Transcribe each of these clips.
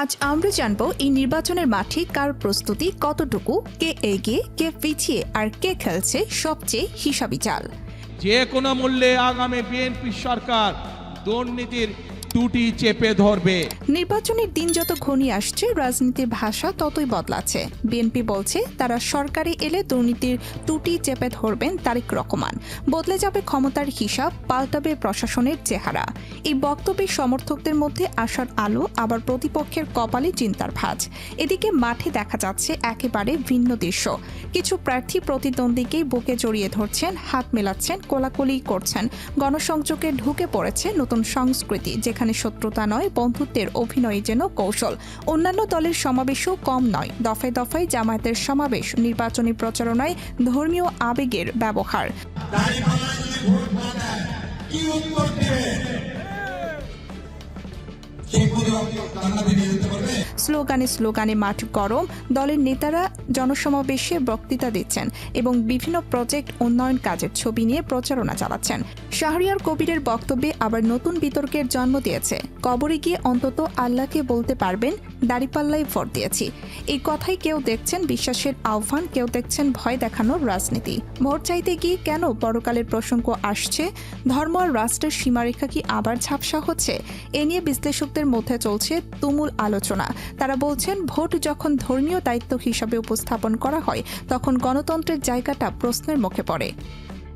আজ আমরা জানব এই নির্বাচনের মাঠে কার প্রস্তুতি কতটুকু, কে এগিয়ে, কে পিছিয়ে আর কে খেলছে সবচেয়ে হিসাবি চাল। যে কোনো মূল্যে আগামী বিএনপি সরকার দুর্নীতির টুটি চেপে ধরবে। নির্বাচনের দিন যত ঘনিয়ে আসছে, রাজনীতির ভাষা ততই বদলাচ্ছে। বিএনপি বলছে, তারা সরকারে এলে দুর্নীতির টুটি চেপে ধরবেন তারিক রকমান বদলে যাবে ক্ষমতার হিসাব, পাল্টাবে প্রশাসনের চেহারা। এই বক্তব্যের সমর্থকদের মধ্যে আসার আলো, আবার প্রতিপক্ষের কপালে চিন্তার ভাঁজ। এদিকে মাঠে দেখা যাচ্ছে একেবারে ভিন্ন দৃশ্য। কিছু প্রার্থী প্রতিদ্বন্দ্বীকেই বুকে জড়িয়ে ধরছেন, হাত মেলাচ্ছেন, কোলাকুলি করছেন। গণসংযোগে ঢুকে পড়েছে নতুন সংস্কৃতি, যেখানে শত্রুতা নয়, বন্ধুত্বের অভিনয় যেন কৌশল। অন্যান্য দলের সমাবেশও কম নয়। দফায় দফায় জামায়াতের সমাবেশ, নির্বাচনী প্রচারণায় ধর্মীয় আবেগের ব্যবহার। স্লোগানে স্লোগানে মাঠ গরম, দলের নেতারা জনসমাবেশে বক্তৃতা দিচ্ছেন এবং বিভিন্ন প্রজেক্ট উন্নয়ন কাজের ছবি নিয়ে প্রচারণা চালাচ্ছেন। শাহরিয়ার কবিরের বক্তব্যে আবার নতুন বিতর্কের জন্ম দিয়েছে। কবরে গিয়ে অন্তত আল্লাহকে বলতে পারবেন দাড়িপাল্লাই ভোট দিয়েছি। এই কথাই কেউ দেখছেন, বিশ্বাসের আহ্বান, কেউ দেখছেন ভয় দেখানোর রাজনীতি। ভোট চাইতে গিয়ে কেন পরকালের প্রসঙ্গ আসছে? ধর্ম আর রাষ্ট্রের সীমারেখা কি আবার ঝাপসা হচ্ছে? এ নিয়ে বিশ্লেষকদের মধ্যে চলছে তুমুল আলোচনা। তারা বলছেন, ভোট যখন ধর্মীয় দায়িত্ব হিসাবে উপস্থাপন করা হয়, তখন গণতন্ত্রের জায়গাটা প্রশ্নের মুখে পড়ে।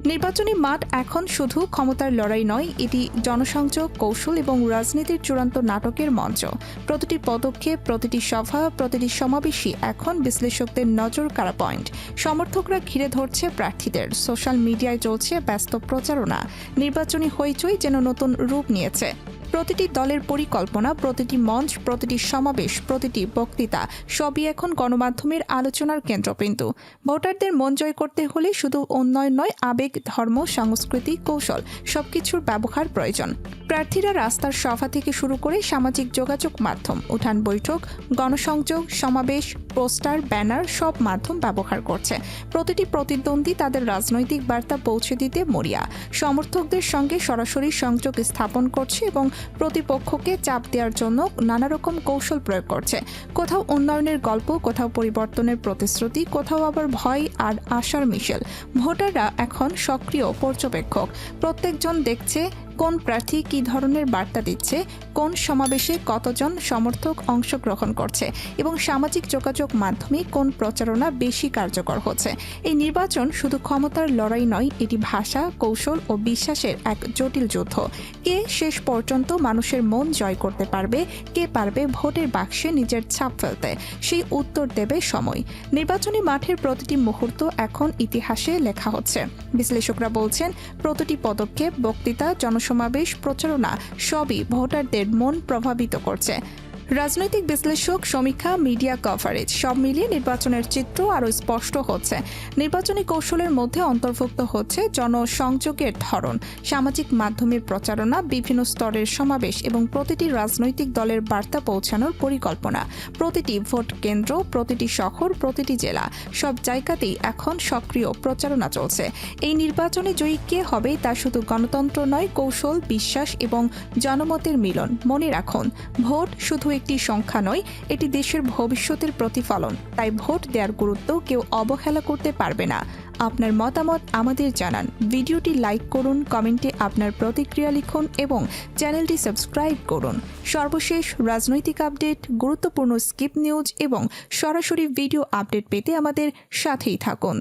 নির্বাচনী মাঠ এখন শুধু ক্ষমতার লড়াই নয়, এটি জনসংযোগ, কৌশল এবং রাজনীতির চূড়ান্ত নাটকের মঞ্চ। প্রতিটি পদক্ষেপ, প্রতিটি সভা, প্রতিটি সমাবেশই এখন বিশ্লেষকদের নজর কাড়া পয়েন্ট। সমর্থকরা ঘিরে ধরছে প্রার্থীদের। সোশ্যাল মিডিয়ায় চলছে ব্যস্ত প্রচারণা। নির্বাচনী হইচই যেন নতুন রূপ নিয়েছে। প্রতিটি দলের পরিকল্পনা, প্রতিটি মঞ্চ, প্রতিটি সমাবেশ, প্রতিটি বক্তৃতা সবই এখন গণমাধ্যমের আলোচনার কেন্দ্রবিন্দু। ভোটারদের মন জয় করতে হলে শুধু উন্নয়ন নয়, আবেগ, ধর্ম, সংস্কৃতি, কৌশল সবকিছুর ব্যবহার প্রয়োজন। প্রার্থীরা রাস্তার সভা থেকে শুরু করে সামাজিক যোগাযোগ মাধ্যম, উঠান বৈঠক, গণসংযোগ, সমাবেশ, পোস্টার, ব্যানার সব মাধ্যম ব্যবহার করছে। প্রতিটি প্রতিদ্বন্দ্বী তাদের রাজনৈতিক বার্তা পৌঁছে দিতে মরিয়া। সমর্থকদের সঙ্গে সরাসরি সংযোগ স্থাপন করছে এবং প্রতিপক্ষকে চাপ দেওয়ার জন্য নানা রকম কৌশল প্রয়োগ করছে। কোথাও উন্নয়নের গল্প, কোথাও পরিবর্তনের প্রতিশ্রুতি, কোথাও আবার ভয় আর আশার মিশেল। ভোটাররা এখন সক্রিয় পর্যবেক্ষক। প্রত্যেকজন দেখছে কোন প্রার্থী কি ধরনের বার্তা দিচ্ছে, কোন সমাবেশে কতজন সমর্থক অংশগ্রহণ করছে এবং সামাজিক যোগাযোগ মাধ্যমে কোন প্রচারণা বেশি কার্যকর হচ্ছে? এই নির্বাচন শুধু ক্ষমতার লড়াই নয়, এটি ভাষা, কৌশল ও বিশ্বাসের এক জটিল যুদ্ধ। কে শেষ পর্যন্ত মানুষের মন জয় করতে পারবে, কে পারবে ভোটের বাক্সে নিজের ছাপ ফেলতে? সেই উত্তর দেবে সময়। নির্বাচনী মাঠের প্রতিটি মুহূর্ত এখন ইতিহাসে লেখা হচ্ছে। বিশ্লেষকরা বলছেন, প্রতিটি পদক্ষেপ, বক্তৃতা জনসমাবেশ প্রচারণা সবই ভোটারদের মন প্রভাবিত করছে। রাজনৈতিক বিশ্লেষক সমীক্ষা, মিডিয়া কভারেজ সব মিলিয়ে নির্বাচনের চিত্র আরও স্পষ্ট হচ্ছে। নির্বাচনী কৌশলের মধ্যে অন্তর্ভুক্ত হচ্ছে জনসংযোগের ধরন, সামাজিক মাধ্যমের প্রচারণা, বিভিন্ন স্তরের সমাবেশ এবং প্রতিটি রাজনৈতিক দলের বার্তা পৌঁছানোর পরিকল্পনা। প্রতিটি ভোট কেন্দ্র, প্রতিটি শহর, প্রতিটি জেলা, সব জায়গাতেই এখন সক্রিয় প্রচারণা চলছে। এই নির্বাচনে জয়ী কে হবে তা শুধু গণতন্ত্র নয়, কৌশল, বিশ্বাস এবং জনমতের মিলন। মনে রাখুন, ভোট শুধু একটি সংখ্যা নয়, এটি দেশের ভবিষ্যতের প্রতিফলন। তাই ভোট দেওয়ার গুরুত্ব কেউ অবহেলা করতে পারবে না। আপনার মতামত আমাদের জানান। ভিডিওটি লাইক করুন, কমেন্টে আপনার প্রতিক্রিয়া লিখুন এবং চ্যানেলটি সাবস্ক্রাইব করুন। সর্বশেষ রাজনৈতিক আপডেট, গুরুত্বপূর্ণ স্কিপ নিউজ এবং সরাসরি ভিডিও আপডেট পেতে আমাদের সাথেই থাকুন।